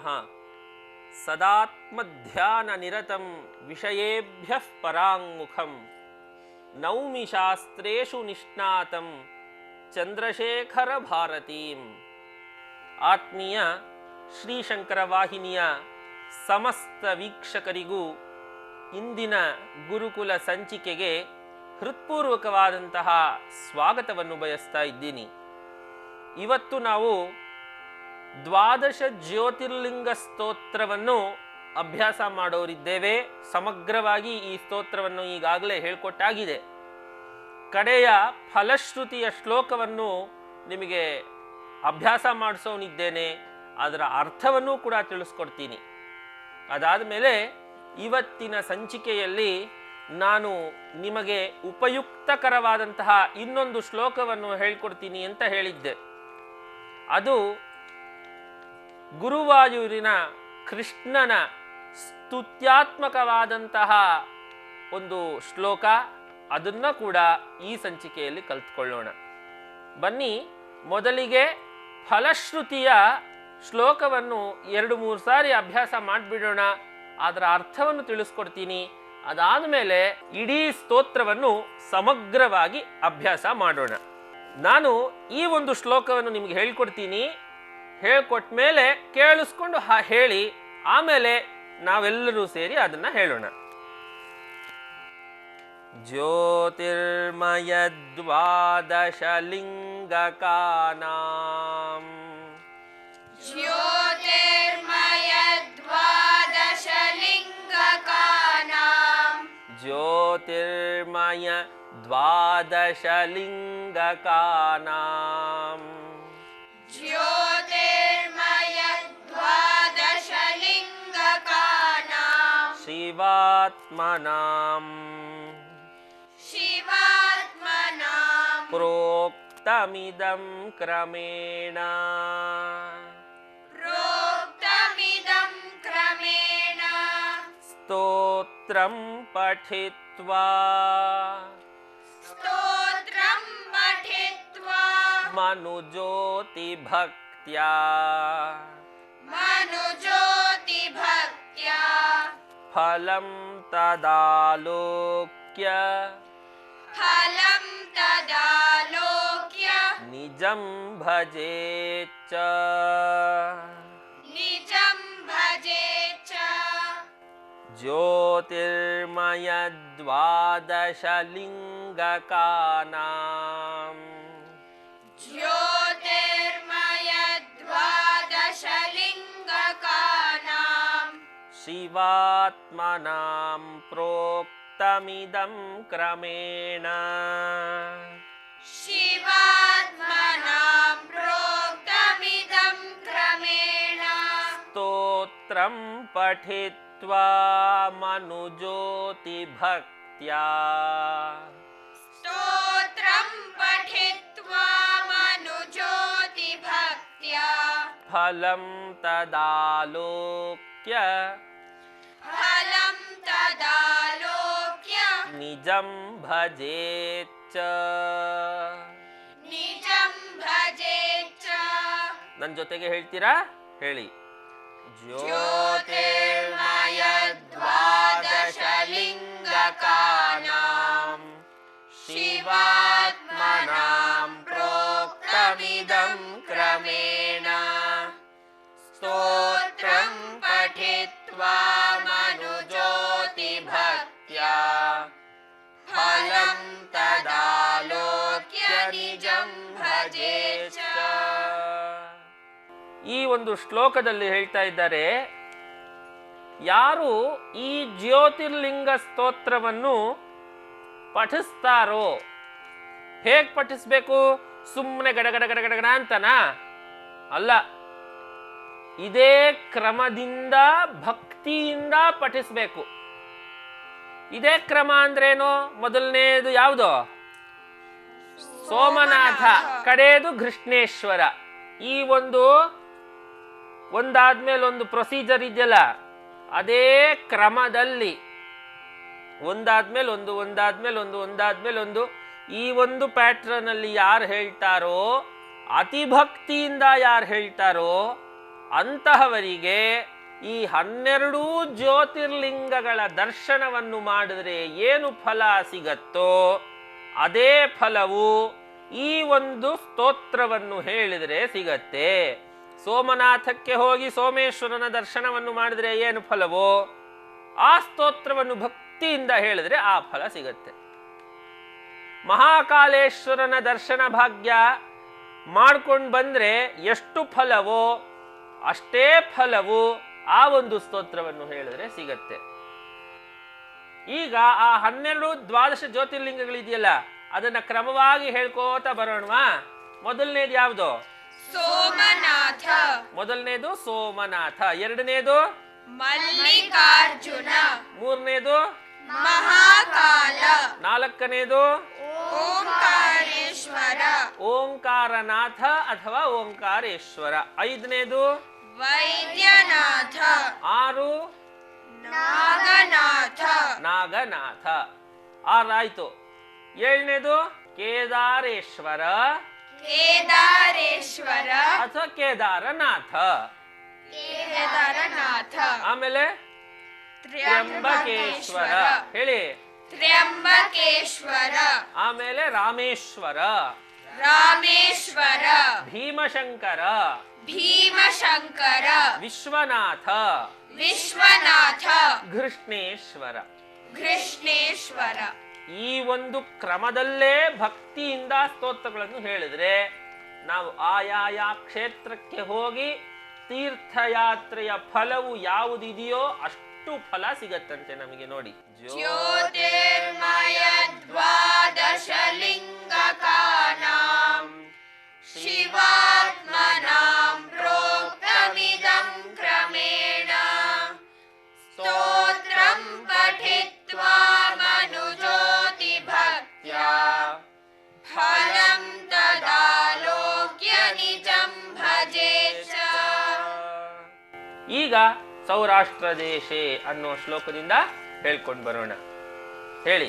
ನಮಃ ಸದಾತ್ಮಧ್ಯಾನ ನಿರತಂ ವಿಷಯೇಭ್ಯ ಪರಾಂಗುಖಂ ನೌಮಿ ಶಾಸ್ತ್ರೇಷು ನಿಷ್ಣಾತಂ ಚಂದ್ರಶೇಖರ ಭಾರತೀಂ ಆತ್ಮೀಯ ಶ್ರೀಶಂಕರ ವಾಹಿನಿಯ ಸಮಸ್ತ ವೀಕ್ಷಕರಿಗೂ ಇಂದಿನ ಗುರುಕುಲ ಸಂಚಿಕೆಗೆ ಹೃತ್ಪೂರ್ವಕವಾದಂತಹ ಸ್ವಾಗತವನ್ನು ಬಯಸ್ತಾ ಇದ್ದೀನಿ. ಇವತ್ತು ನಾವು ದ್ವಾದಶ ಜ್ಯೋತಿರ್ಲಿಂಗ ಸ್ತೋತ್ರವನ್ನು ಅಭ್ಯಾಸ ಮಾಡೋರಿದ್ದೇವೆ. ಸಮಗ್ರವಾಗಿ ಈ ಸ್ತೋತ್ರವನ್ನು ಈಗಾಗಲೇ ಹೇಳ್ಕೊಟ್ಟಾಗಿದೆ. ಕಡೆಯ ಫಲಶ್ರುತಿಯ ಶ್ಲೋಕವನ್ನು ನಿಮಗೆ ಅಭ್ಯಾಸ ಮಾಡಿಸೋನಿದ್ದೇನೆ. ಅದರ ಅರ್ಥವನ್ನೂ ಕೂಡ ತಿಳಿಸ್ಕೊಡ್ತೀನಿ. ಅದಾದ ಮೇಲೆ ಇವತ್ತಿನ ಸಂಚಿಕೆಯಲ್ಲಿ ನಾನು ನಿಮಗೆ ಉಪಯುಕ್ತಕರವಾದಂತಹ ಇನ್ನೊಂದು ಶ್ಲೋಕವನ್ನು ಹೇಳ್ಕೊಡ್ತೀನಿ ಅಂತ ಹೇಳಿದ್ದೆ. ಅದು ಗುರುವಾಯೂರಿನ ಕೃಷ್ಣನ ಸ್ತುತ್ಯಾತ್ಮಕವಾದಂತಹ ಒಂದು ಶ್ಲೋಕ, ಅದನ್ನ ಕೂಡ ಈ ಸಂಚಿಕೆಯಲ್ಲಿ ಕಲ್ತ್ಕೊಳ್ಳೋಣ. ಬನ್ನಿ, ಮೊದಲಿಗೆ ಫಲಶ್ರುತಿಯ ಶ್ಲೋಕವನ್ನು ಎರಡು ಮೂರು ಸಾರಿ ಅಭ್ಯಾಸ ಮಾಡಿಬಿಡೋಣ. ಅದರ ಅರ್ಥವನ್ನು ತಿಳಿಸ್ಕೊಡ್ತೀನಿ. ಅದಾದ ಮೇಲೆ ಇಡೀ ಸ್ತೋತ್ರವನ್ನು ಸಮಗ್ರವಾಗಿ ಅಭ್ಯಾಸ ಮಾಡೋಣ. ನಾನು ಈ ಒಂದು ಶ್ಲೋಕವನ್ನು ನಿಮ್ಗೆ ಹೇಳ್ಕೊಡ್ತೀನಿ. ಹೇಳ್ಕೊಟ್ಟ ಮೇಲೆ ಕೇಳಿಸ್ಕೊಂಡು ಹೇಳಿ ಆಮೇಲೆ ನಾವೆಲ್ಲರೂ ಸೇರಿ ಅದನ್ನ ಹೇಳೋಣ. ಜ್ಯೋತಿರ್ಮಯ ದ್ವಾದಶಲಿಂಗಕಾನಾಂ ಜ್ಯೋತಿರ್ಮಯ ದ್ವಾದಶಲಿಂಗಕಾನಾಂ ಜ್ಯೋತಿರ್ಮಯ ದ್ವಾದಶಲಿಂಗಕಾನಾಂ ಜ್ಯೋ शिवात्मनाम्। शिवात्मनाम्। प्रोक्तमिदं क्रमेण। प्रोक्तमिदं क्रमेण। स्तोत्रं पठित्वा। स्तोत्रं पठित्वा। मनुज्योतिभक्त्या। मनुज्योतिभक्त्या। फलं तदालोक्य। फलं तदालोक्य। निजं भजे च। निजं भजे च। ज्योतिर्मयद्वादश लिङ्गकानाम् शिवात्मनां प्रोक्तमिदं क्रमेण। शिवात्मनां प्रोक्तमिदं क्रमेण। स्तोत्रं पठित्वा मनुज्योतिभक्त्या। स्तोत्रं पठित्वा मनुज्योतिभक्त्या। फलं तदालोक्य ನಿಜಂ ಭಜೇಚ್ಚ निजं भजे च ನನ್ನ ಜೊತೆಗೆ ಹೇಳ್ತೀರಾ ಹೇಳಿ ಜ್ಯೋತಿರ್ಮಯದ್ವಾದಶಲಿಂಗಕಾನಾಂ ಶಿವಾತ್ಮನಾಂ ಪ್ರೋಕ್ತಮಿದಂ ಕ್ರಮೇಣ ಸ್ತೋತ್ರಂ ಪಠಿತ್ವಾ ಮನುಜ್ಯೋತಿಭಕ್ತ್ಯಾ ನಿಜಂ ಭಜೆ ಚ. ಈ ಒಂದು ಶ್ಲೋಕದಲ್ಲಿ ಹೇಳ್ತಾ ಇದ್ದಾರೆ, ಯಾರು ಈ ಜ್ಯೋತಿರ್ಲಿಂಗ ಸ್ತೋತ್ರವನ್ನು ಪಠಿಸ್ತಾರೋ, ಹೇಗ್ ಪಠಿಸ್ಬೇಕು? ಸುಮ್ಮನೆ ಗಡಗಡ ಗಡಗಡ ಗಡ ಅಂತನಾ? ಅಲ್ಲ, ಇದೇ ಕ್ರಮದಿಂದ, ಭಕ್ತಿಯಿಂದ ಪಠಿಸ್ಬೇಕು. ಇದೇ ಕ್ರಮ ಅಂದ್ರೇನು? ಮೊದಲನೇದು ಯಾವುದು? ಸೋಮನಾಥ ಕಡೆಯದು ಕೃಷ್ಣೇಶ್ವರ ಈ ಒಂದು ಒಂದಾದ್ಮೇಲೆ ಒಂದು ಪ್ರೊಸೀಜರ್ ಇದೆಯಲ್ಲ, ಅದೇ ಕ್ರಮದಲ್ಲಿ. ಒಂದಾದ್ಮೇಲೆ ಒಂದು ಒಂದಾದ್ಮೇಲೆ ಒಂದು ಒಂದಾದ್ಮೇಲೆ ಒಂದು. ಈ ಒಂದು ಪ್ಯಾಟ್ರನ್ ಅಲ್ಲಿ ಯಾರು ಹೇಳ್ತಾರೋ, ಅತಿಭಕ್ತಿಯಿಂದ ಯಾರು ಹೇಳ್ತಾರೋ, ಅಂತಹವರಿಗೆ ಈ ಹನ್ನೆರಡೂ ಜ್ಯೋತಿರ್ಲಿಂಗಗಳ ದರ್ಶನವನ್ನು ಮಾಡಿದರೆ ಏನು ಫಲ ಸಿಗತ್ತೋ ಅದೇ ಫಲವು ಈ ಒಂದು ಸ್ತೋತ್ರವನ್ನು ಹೇಳಿದರೆ ಸಿಗತ್ತೆ. ಸೋಮನಾಥಕ್ಕೆ ಹೋಗಿ ಸೋಮೇಶ್ವರನ ದರ್ಶನವನ್ನು ಮಾಡಿದರೆ ಏನು ಫಲವೋ ಆ ಸ್ತೋತ್ರವನ್ನು ಭಕ್ತಿಯಿಂದ ಹೇಳಿದರೆ ಆ ಫಲ ಸಿಗತ್ತೆ. ಮಹಾಕಾಲೇಶ್ವರನ ದರ್ಶನ ಭಾಗ್ಯ ಮಾಡ್ಕೊಂಡು ಬಂದರೆ ಎಷ್ಟು ಫಲವೋ ಅಷ್ಟೇ ಫಲವು ಆ ಒಂದು ಸ್ತೋತ್ರವನ್ನು ಹೇಳಿದ್ರೆ ಸಿಗತ್ತೆ. ಈಗ ಆ ಹನ್ನೆರಡು ದ್ವಾದಶ ಜ್ಯೋತಿರ್ಲಿಂಗಗಳಿದೆಯಲ್ಲ ಅದನ್ನ ಕ್ರಮವಾಗಿ ಹೇಳ್ಕೋತ ಬರೋಣವಾ? ಮೊದಲನೇದು ಯಾವುದು? ಸೋಮನಾಥ. ಮೊದಲನೇದು ಸೋಮನಾಥ. ಎರಡನೇದು? ಮಲ್ಲಿಕಾರ್ಜುನ. ಮೂರನೇದು? ಮಹಾಕಾಲ. ನಾಲ್ಕನೇದು? ಓಂಕಾರೇಶ್ವರ. ಓಂಕಾರನಾಥ ಅಥವಾ ಓಂಕಾರೇಶ್ವರ. ಐದನೇದು? ವೈದ್ಯನಾಥ. ನಾಗನಾಥ ಆರಾಯ್ತು. ಏಳನೇದು? ಕೇದಾರೇಶ್ವರ. ಕೇದಾರೇಶ್ವರ. ಅಥವಾ ಕೇದಾರನಾಥ. ಕೇದಾರನಾಥ. ಆಮೇಲೆ? ತ್ರ್ಯಂಬಕೇಶ್ವರ. ಹೇಳಿ. ತ್ರ್ಯಂಬಕೇಶ್ವರ. ಆಮೇಲೆ ರಾಮೇಶ್ವರ. ರಾಮೇಶ್ವರ. ಭೀಮಶಂಕರ. ಭೀಮಶಂಕರ. ವಿಶ್ವನಾಥ. ವಿಶ್ವನಾಥ. ಕೃಷ್ಣೇಶ್ವರ ಕೃಷ್ಣೇಶ್ವರ. ಈ ಒಂದು ಕ್ರಮದಲ್ಲೇ ಭಕ್ತಿಯಿಂದ ಸ್ತೋತ್ರಗಳನ್ನು ಹೇಳಿದ್ರೆ ನಾವು ಆಯಾಯ ಕ್ಷೇತ್ರಕ್ಕೆ ಹೋಗಿ ತೀರ್ಥಯಾತ್ರೆಯ ಫಲವು ಯಾವುದಿದೆಯೋ ಅಷ್ಟು ಫಲ ಸಿಗತ್ತಂತೆ ನಮಗೆ ನೋಡಿ. ಜ್ಯೋತಿರ್ಮಯ ದ್ವಾದಶಲಿಂಗ ಶಿವಾತ್ಮನಾ ಈಗ ಸೌರಾಷ್ಟ್ರ ದೇಶೆ ಅನ್ನೋ ಶ್ಲೋಕದಿಂದ ಹೇಳ್ಕೊಂಡು ಬರೋಣ. ಹೇಳಿ.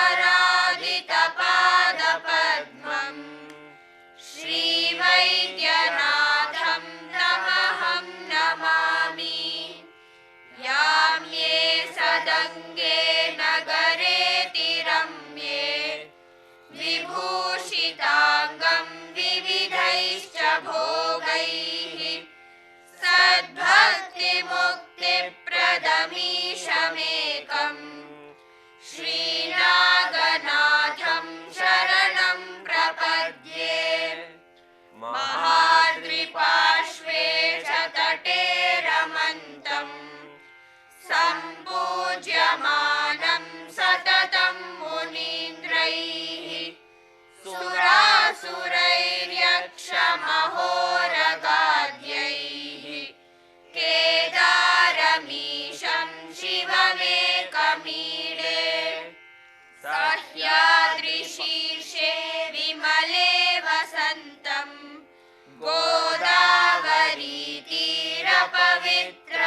স্বামী।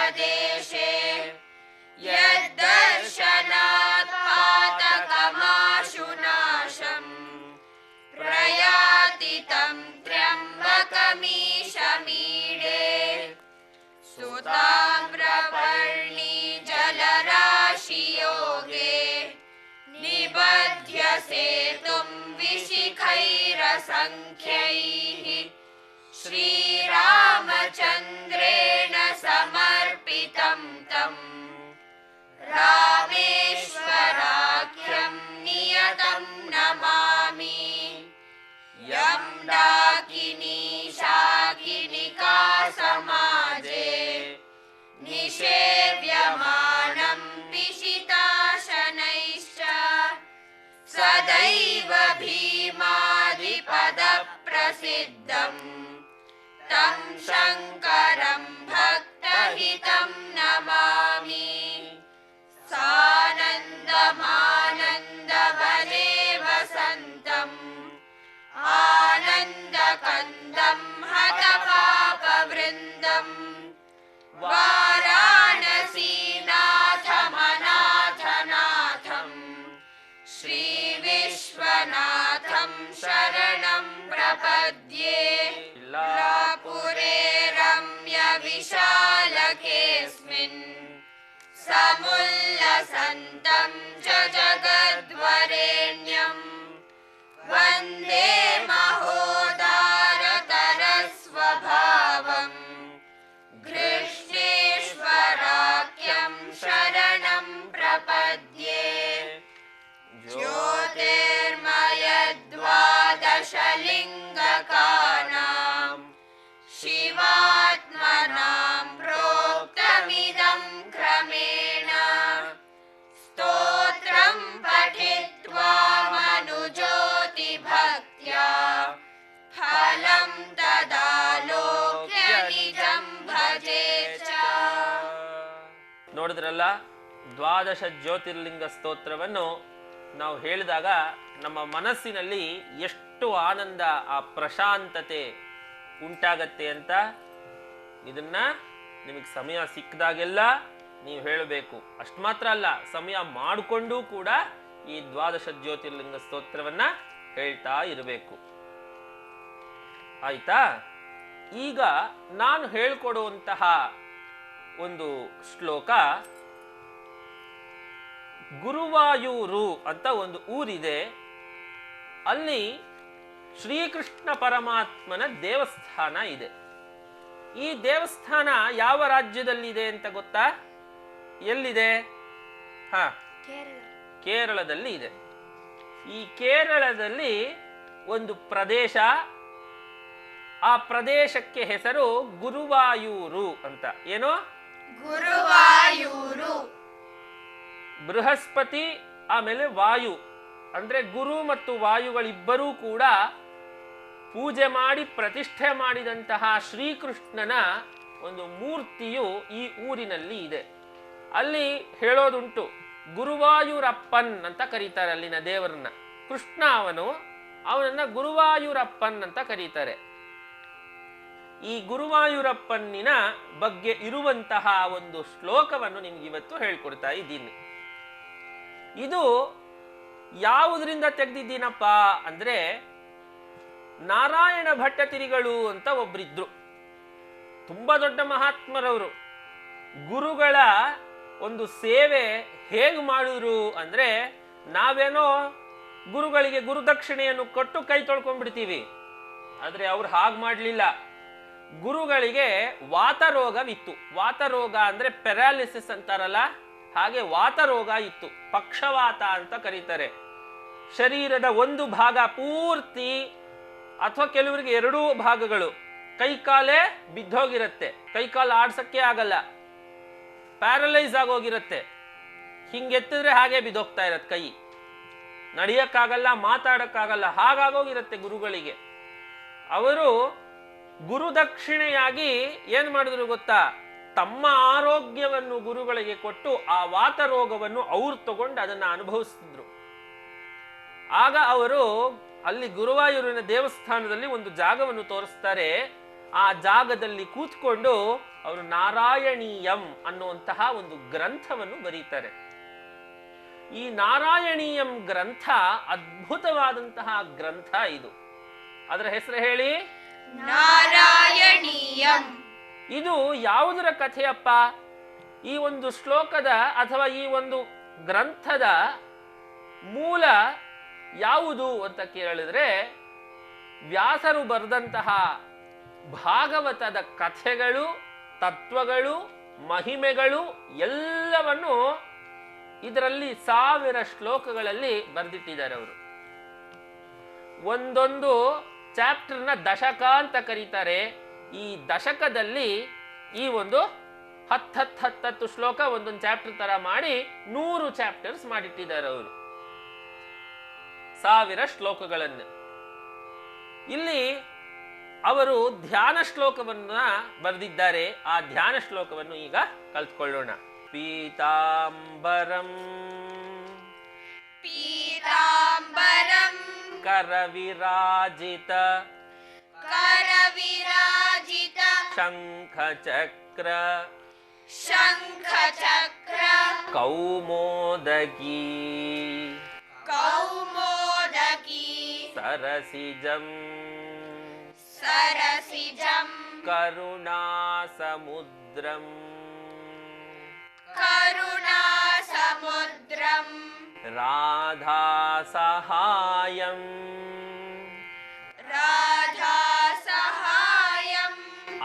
गोदावरीतीरपवित्रदेशे यद्दर्शनात् प्रयाति तं त्र्यम्बकमीशमीडे सुताम्रपर्णी जलराशियोगे निबध्य सेतुं विशिखैरसङ्ख्यैः श्रीरामचन्द्रेण समाजे निषेव्यमानं पिशिताशनैश्च सदैव भीमादिपदप्रसिद्धम् तं शङ्करं भक्तहितं नमामि। सानन्दमानन्दवने वसन्तम् आनन्दकन्दं हतपापवृन्दम् वाराणसीनाथमनाथनाथम् श्रीविश्वनाथं शरणं प्रपद्ये लापुरे रम्यविशालकेऽस्मिन् समुल्लसन्तं च जगद्वरेण्यम् वन्दे महोदारतरस्वभावम् ನೋಡಿದ್ರಲ್ಲ, ದ್ವಾದಶ ಜ್ಯೋತಿರ್ಲಿಂಗ ಸ್ತೋತ್ರವನ್ನು ನಾವು ಹೇಳಿದಾಗ ನಮ್ಮ ಮನಸ್ಸಿನಲ್ಲಿ ಎಷ್ಟು ಆನಂದ, ಆ ಪ್ರಶಾಂತತೆ ಉಂಟಾಗತ್ತೆ ಅಂತ ಇದನ್ನ ನಿಮಗೆ ಸಮಯ ಸಿಕ್ಕಿದಾಗೆಲ್ಲ ನೀವು ಹೇಳಬೇಕು. ಅಷ್ಟು ಮಾತ್ರ ಅಲ್ಲ, ಸಮಯ ಮಾಡಿಕೊಂಡು ಕೂಡ ಈ ದ್ವಾದಶ ಜ್ಯೋತಿರ್ಲಿಂಗ ಸ್ತೋತ್ರವನ್ನ ಹೇಳ್ತಾ ಇರಬೇಕು. ಆಯ್ತಾ? ಈಗ ನಾನು ಹೇಳ್ಕೊಡುವಂತಹ ಒಂದು ಶ್ಲೋಕ, ಗುರುವಾಯೂರು ಅಂತ ಒಂದು ಊರಿದೆ. ಅಲ್ಲಿ ಶ್ರೀಕೃಷ್ಣ ಪರಮಾತ್ಮನ ದೇವಸ್ಥಾನ ಇದೆ. ಈ ದೇವಸ್ಥಾನ ಯಾವ ರಾಜ್ಯದಲ್ಲಿದೆ ಅಂತ ಗೊತ್ತಾ? ಎಲ್ಲಿದೆ? ಹಾ, ಕೇರಳದಲ್ಲಿ ಇದೆ. ಈ ಕೇರಳದಲ್ಲಿ ಒಂದು ಪ್ರದೇಶ, ಆ ಪ್ರದೇಶಕ್ಕೆ ಹೆಸರು ಗುರುವಾಯೂರು ಅಂತ. ಏನು? ಗುರುವಾಯೂರು. ಬೃಹಸ್ಪತಿ ಆಮೇಲೆ ವಾಯು. ಅಂದ್ರೆ ಗುರು ಮತ್ತು ವಾಯುಗಳಿಬ್ಬರೂ ಕೂಡ ಪೂಜೆ ಮಾಡಿ ಪ್ರತಿಷ್ಠೆ ಮಾಡಿದಂತಹ ಶ್ರೀಕೃಷ್ಣನ ಒಂದು ಮೂರ್ತಿಯು ಈ ಊರಿನಲ್ಲಿ ಇದೆ. ಅಲ್ಲಿ ಹೇಳೋದುಂಟು, ಗುರುವಾಯೂರಪ್ಪನ್ ಅಂತ ಕರೀತಾರೆ ಅಲ್ಲಿನ ದೇವರನ್ನ. ಕೃಷ್ಣ ಅವನು, ಅವನನ್ನ ಗುರುವಾಯೂರಪ್ಪನ್ ಅಂತ ಕರೀತಾರೆ. ಈ ಗುರುವಾಯೂರಪ್ಪನ್ನಿನ ಬಗ್ಗೆ ಇರುವಂತಹ ಒಂದು ಶ್ಲೋಕವನ್ನು ನಿಮ್ಗೆ ಇವತ್ತು ಹೇಳ್ಕೊಡ್ತಾ ಇದ್ದೀನಿ. ಇದು ಯಾವುದರಿಂದ ತೆಗೆದಿದ್ದೀನಪ್ಪ ಅಂದ್ರೆ ನಾರಾಯಣ ಭಟ್ಟತಿರಿಗಳು ಅಂತ ಒಬ್ರಿದ್ರು. ತುಂಬಾ ದೊಡ್ಡ ಮಹಾತ್ಮರವರು. ಗುರುಗಳ ಒಂದು ಸೇವೆ ಹೇಗೆ ಮಾಡಿದ್ರು ಅಂದ್ರೆ ನಾವೇನೋ ಗುರುಗಳಿಗೆ ಗುರುದಕ್ಷಿಣೆಯನ್ನು ಕೊಟ್ಟು ಕೈ ತೊಳ್ಕೊಂಡ್ಬಿಡ್ತೀವಿ. ಆದ್ರೆ ಅವ್ರು ಹಾಗೆ ಮಾಡಲಿಲ್ಲ. ಗುರುಗಳಿಗೆ ವಾತರೋಗವಿತ್ತು. ವಾತರೋಗ ಅಂದ್ರೆ ಪೆರಾಲಿಸಿಸ್ ಅಂತಾರಲ್ಲ? ಹಾಗೆ ವಾತರೋಗ ಇತ್ತು. ಪಕ್ಷವಾತ ಅಂತ ಕರೀತಾರೆ. ಶರೀರದ ಒಂದು ಭಾಗ ಪೂರ್ತಿ ಅಥವಾ ಕೆಲವರಿಗೆ ಎರಡೂ ಭಾಗಗಳು ಕೈಕಾಲೇ ಬಿದ್ದೋಗಿರತ್ತೆ. ಕೈಕಾಲು ಆಡ್ಸಕ್ಕೆ ಆಗಲ್ಲ. ಪ್ಯಾರಲೈಸ್ ಆಗೋಗಿರತ್ತೆ. ಹಿಂಗೆತ್ತಿದ್ರೆ ಹಾಗೆ ಬಿದ್ದೋಗ್ತಾ ಇರತ್ತೆ ಕೈ. ನಡೆಯಕ್ಕಾಗಲ್ಲ, ಮಾತಾಡಕ್ಕಾಗಲ್ಲ, ಹಾಗಾಗೋಗಿರುತ್ತೆ ಗುರುಗಳಿಗೆ. ಅವರು ಗುರುದಕ್ಷಿಣೆಯಾಗಿ ಏನ್ ಮಾಡಿದ್ರು ಗೊತ್ತಾ? ತಮ್ಮ ಆರೋಗ್ಯವನ್ನು ಗುರುಗಳಿಗೆ ಕೊಟ್ಟು ಆ ವಾತ ರೋಗವನ್ನು ಅವ್ರು ತಗೊಂಡು ಅದನ್ನ ಅನುಭವಿಸ್ತಿದ್ರು. ಆಗ ಅವರು ಅಲ್ಲಿ ಗುರುವಾಯೂರಿನ ದೇವಸ್ಥಾನದಲ್ಲಿ ಒಂದು ಜಾಗವನ್ನು ತೋರಿಸ್ತಾರೆ. ಆ ಜಾಗದಲ್ಲಿ ಕೂತ್ಕೊಂಡು ಅವರು ನಾರಾಯಣೀಯಂ ಅನ್ನುವಂತಹ ಒಂದು ಗ್ರಂಥವನ್ನು ಬರೀತಾರೆ. ಈ ನಾರಾಯಣೀಯಂ ಗ್ರಂಥ ಅದ್ಭುತವಾದಂತಹ ಗ್ರಂಥ ಇದು. ಅದರ ಹೆಸರು ಹೇಳಿ? ನಾರಾಯಣೀಯಂ. ಇದು ಯಾವುದರ ಕಥೆಯಪ್ಪ? ಈ ಒಂದು ಶ್ಲೋಕದ ಅಥವಾ ಈ ಒಂದು ಗ್ರಂಥದ ಮೂಲ ಯಾವುದು ಅಂತ ಕೇಳಿದ್ರೆ, ವ್ಯಾಸರು ಬರೆದಂತಹ ಭಾಗವತದ ಕಥೆಗಳು, ತತ್ವಗಳು, ಮಹಿಮೆಗಳು ಎಲ್ಲವನ್ನು ಇದರಲ್ಲಿ ಸಾವಿರ ಶ್ಲೋಕಗಳಲ್ಲಿ ಬರೆದಿಟ್ಟಿದ್ದಾರೆ ಅವರು. ಒಂದೊಂದು ಚಾಪ್ಟರ್ನ ದಶಕ ಅಂತ ಕರೀತಾರೆ. ಈ ದಶಕದಲ್ಲಿ ಈ ಒಂದು ಹತ್ತು ಹತ್ತು ಹತ್ತತ್ತು ಶ್ಲೋಕ ಒಂದೊಂದು ಚಾಪ್ಟರ್ ತರ ಮಾಡಿ ನೂರು ಚಾಪ್ಟರ್ಸ್ ಮಾಡಿಟ್ಟಿದ್ದಾರೆ ಅವರು. ಸಾವಿರ ಶ್ಲೋಕಗಳನ್ನ. ಇಲ್ಲಿ ಅವರು ಧ್ಯಾನ ಶ್ಲೋಕವನ್ನ ಬರೆದಿದ್ದಾರೆ. ಆ ಧ್ಯಾನ ಶ್ಲೋಕವನ್ನು ಈಗ ಕಲ್ತ್ಕೊಳ್ಳೋಣ. ಪೀತಾಂಬರಂ. ಪೀತಾಂಬರಂ. करविराजित। करविराजित। शङ्खचक्र। शङ्खचक्र। शङ्ख चक्र सरसिजम्। मोदगी कौ सरसिजम्। सरसिजम् करुणा समुद्रम्। राधा सहायम् राधा सहायम्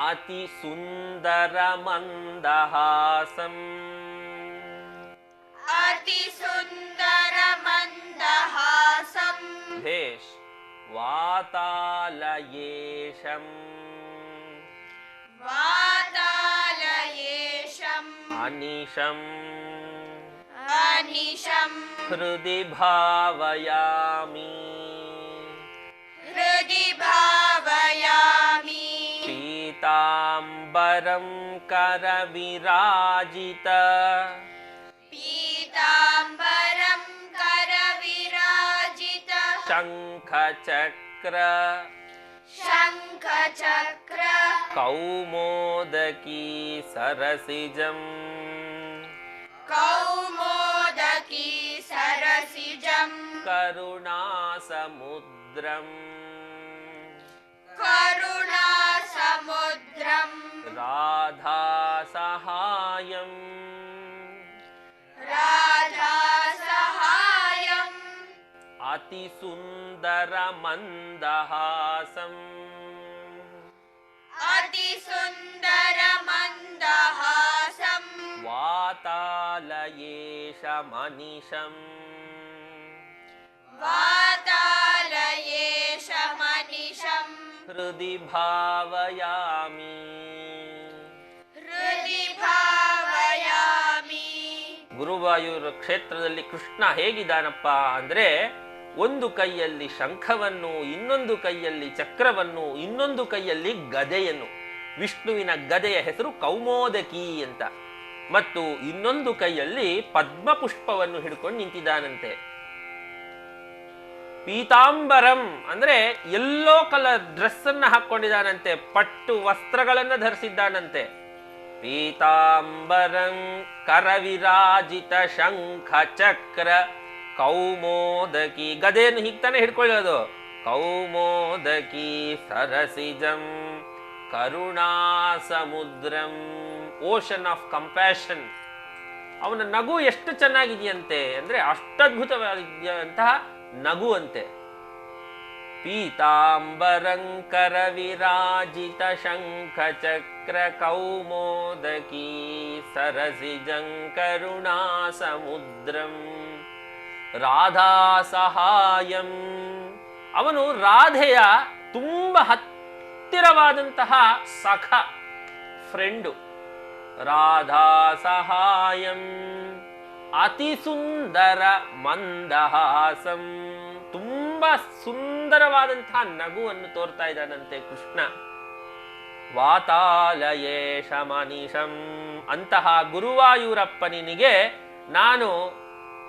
अति सुन्दर मन्दहासम् भेश वाताल एषम् अनिशम्। हृदि भावयामि। हृदि भावयामि। पिताम्बरं करविराजित। पीताम्बरं करविराजित। शङ्खचक्र। शङ्खचक्र। कौमोदकी सरसिजम्। कौ करुणासमुद्रम्। करुणासमुद्रम्। राधासहायम्। राधासहायम्। अतिसुन्दरमन्दहासम्। अतिसुन्दरमन्दहासम्। वातालयेशमनिशम् वातालयेशमनिशम् हृदि भावयामि हृदि भावयामि ಗುರುವಾಯೂರು ಕ್ಷೇತ್ರದಲ್ಲಿ ಕೃಷ್ಣ ಹೇಗಿದ್ದಾನಪ್ಪ ಅಂದ್ರೆ ಒಂದು ಕೈಯಲ್ಲಿ ಶಂಖವನ್ನು ಇನ್ನೊಂದು ಕೈಯಲ್ಲಿ ಚಕ್ರವನ್ನು ಇನ್ನೊಂದು ಕೈಯಲ್ಲಿ ಗದೆಯನ್ನು ವಿಷ್ಣುವಿನ ಗದೆಯ ಹೆಸರು ಕೌಮೋದಕಿ ಅಂತ ಮತ್ತು ಇನ್ನೊಂದು ಕೈಯಲ್ಲಿ ಪದ್ಮ ಪುಷ್ಪವನ್ನು ಹಿಡ್ಕೊಂಡು ನಿಂತಿದ್ದಾನಂತೆ. ಪೀತಾಂಬರಂ ಅಂದ್ರೆ ಎಲ್ಲೋ ಕಲರ್ ಡ್ರೆಸ್ ಅನ್ನ ಹಾಕೊಂಡಿದ್ದಾನಂತೆ ಪಟ್ಟು ವಸ್ತ್ರಗಳನ್ನ ಧರಿಸಿದ್ದಾನಂತೆ. ಪೀತಾಂಬರಂ ಕರವಿರಾಜಿತ ಶಂಖ ಚಕ್ರ ಕೌಮೋದಕಿ ಗದೆಯನ್ನು ಹೀಗ್ತಾನೆ ಹಿಡ್ಕೊಳ್ಳೋದು. ಕೌಮೋದಕಿ ಸರಸಿಜಂ ಕರುಣಾ ಸಮುದ್ರಂ ಓಷನ್ ಆಫ್ ಕಂಪ್ಯಾಷನ್. ಅವನ ನಗು ಎಷ್ಟು ಚೆನ್ನಾಗಿದೆಯಂತೆ? ಅಂದರೆ ಅಷ್ಟದ್ಭುತವಾಗಿದೆಯಂತಹ ನಗು ಅಂತೆ ಪೀತಾಂಬರಂಕರ ವಿರಾಜಿತ ಶಂಖ ಚಕ್ರ ಕೌಮೋದಕಿ ಸರಸಿ ಜಂಕರುಣಾ ಸಮುದ್ರಂ ರಾಧಾ ಸಹಾಯಂ ಅವನು ರಾಧೆಯ ತುಂಬ ಹತ್ತಿರವಾದಂತಹ ಸಖ ಫ್ರೆಂಡು ರಾಧಾ ಸಹಾಯಂ ಅತಿ ಸುಂದರ ಮಂದಹಾಸಂ ತುಂಬಾ ಸುಂದರವಾದಂತಹ ನಗುವನ್ನು ತೋರ್ತಾ ಇದ್ದಾನಂತೆ ಕೃಷ್ಣ. ವಾತಾಲಯೇಶ ಶಮನಿಶಂ ಅಂತಹ ಗುರುವಾಯೂರಪ್ಪನಿಗೆ ನಾನು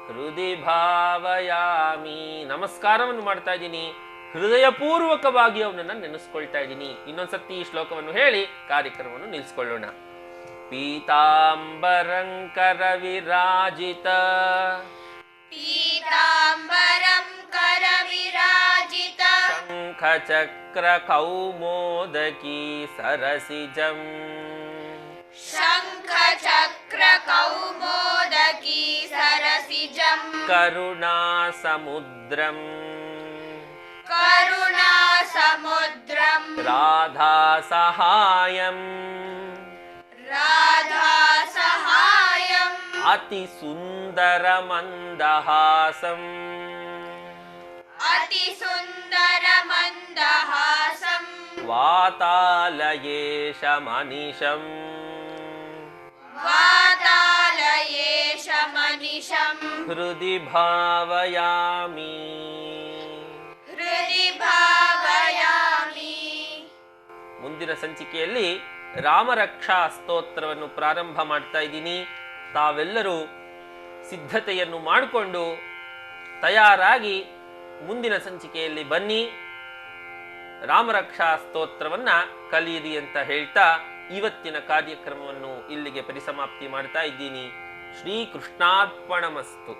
ಹೃದಯ ಭಾವಯಾಮಿ ನಮಸ್ಕಾರವನ್ನು ಮಾಡ್ತಾ ಇದ್ದೀನಿ. ಹೃದಯಪೂರ್ವಕವಾಗಿ ಅವನನ್ನು ನೆನೆಸ್ಕೊಳ್ತಾ ಇದ್ದೀನಿ. ಇನ್ನೊಂದ್ಸತಿ ಈ ಶ್ಲೋಕವನ್ನು ಹೇಳಿ ಕಾರ್ಯಕ್ರಮವನ್ನು ನಿಲ್ಲಿಸ್ಕೊಳ್ಳೋಣ. पिताम्बरंकर विराजित पीताम्बरं करविराजित। शङ्खचक्रकौमोदकी सरसिजम् शङ्खचक्रकौमोदकी चक्रकौ सरसिजम् करुणासमुद्रम्। करुणासमुद्रम्। राधासहायम्। ಅತಿ ಸುಂದರ ಮಂದಹಾಸಂ ಅತಿ ಸುಂದರ ಮಂದಹಾಸಂ ವಾತಾಲಯೇಶ ಮನಿಷಂ ಮನಿಷಂ ಹೃದಿ ಭಾವಯಾಮಿ ಭಾವಯಾಮಿ ಮುಂದಿನ ಸಂಚಿಕೆಯಲ್ಲಿ ರಾಮರಕ್ಷಾ ಸ್ತೋತ್ರವನ್ನು ಪ್ರಾರಂಭ ಮಾಡ್ತಾ ಇದ್ದೀನಿ. ತಾವೆಲ್ಲರೂ ಸಿದ್ಧತೆಯನ್ನು ಮಾಡಿಕೊಂಡು ತಯಾರಾಗಿ ಮುಂದಿನ ಸಂಚಿಕೆಯಲ್ಲಿ ಬನ್ನಿ. ರಾಮರಕ್ಷಾ ಸ್ತೋತ್ರವನ್ನ ಕಲಿಯಿರಿ ಅಂತ ಹೇಳ್ತಾ ಇವತ್ತಿನ ಕಾರ್ಯಕ್ರಮವನ್ನು ಇಲ್ಲಿಗೆ ಪರಿಸಮಾಪ್ತಿ ಮಾಡ್ತಾ ಇದ್ದೀನಿ. ಶ್ರೀಕೃಷ್ಣಾರ್ಪಣಮಸ್ತು.